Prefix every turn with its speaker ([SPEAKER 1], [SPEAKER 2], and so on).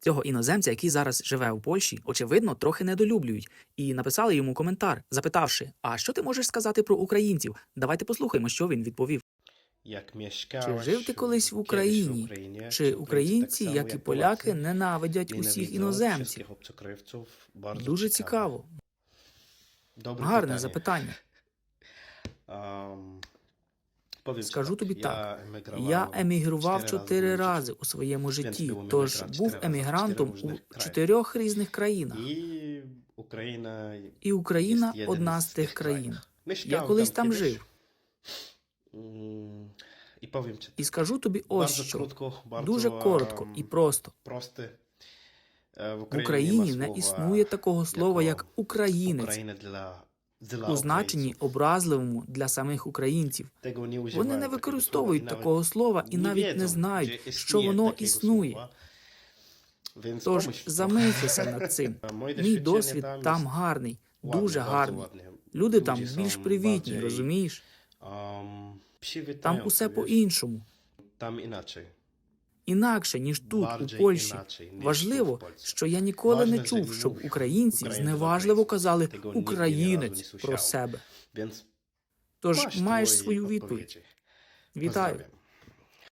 [SPEAKER 1] Цього іноземця, який зараз живе у Польщі, очевидно, трохи недолюблюють, і написали йому коментар, запитавши: А що ти можеш сказати про українців? Давайте послухаємо, що він відповів.
[SPEAKER 2] Jak
[SPEAKER 1] Чи жив ти колись в Україні? Чи українці, як і поляки, ненавидять усіх іноземців? Дуже цікаво, гарне запитання. Скажу тобі так. Я емігрував
[SPEAKER 2] чотири рази
[SPEAKER 1] у своєму житті, тож був емігрантом у чотирьох різних країнах.
[SPEAKER 2] І Україна
[SPEAKER 1] І Україна одна з
[SPEAKER 2] тих
[SPEAKER 1] країн. Я колись там жив.
[SPEAKER 2] І повім
[SPEAKER 1] І скажу тобі ось що. Дуже коротко
[SPEAKER 2] ем,
[SPEAKER 1] і просто.
[SPEAKER 2] Е, В Україні,
[SPEAKER 1] не існує такого слова, як українець, у значенні образливому для самих українців. Вони не використовують такого слова і навіть не знають, що воно існує. Тож замислися над цим. Мій досвід
[SPEAKER 2] там
[SPEAKER 1] гарний, дуже гарний. Люди там більш привітні, розумієш? Там усе по-іншому,
[SPEAKER 2] Там іначе.
[SPEAKER 1] Інакше, ніж тут, у Польщі. Важливо, що я ніколи не чув, щоб українці зневажливо казали українець про себе. Тож маєш свою відповідь. Вітаю.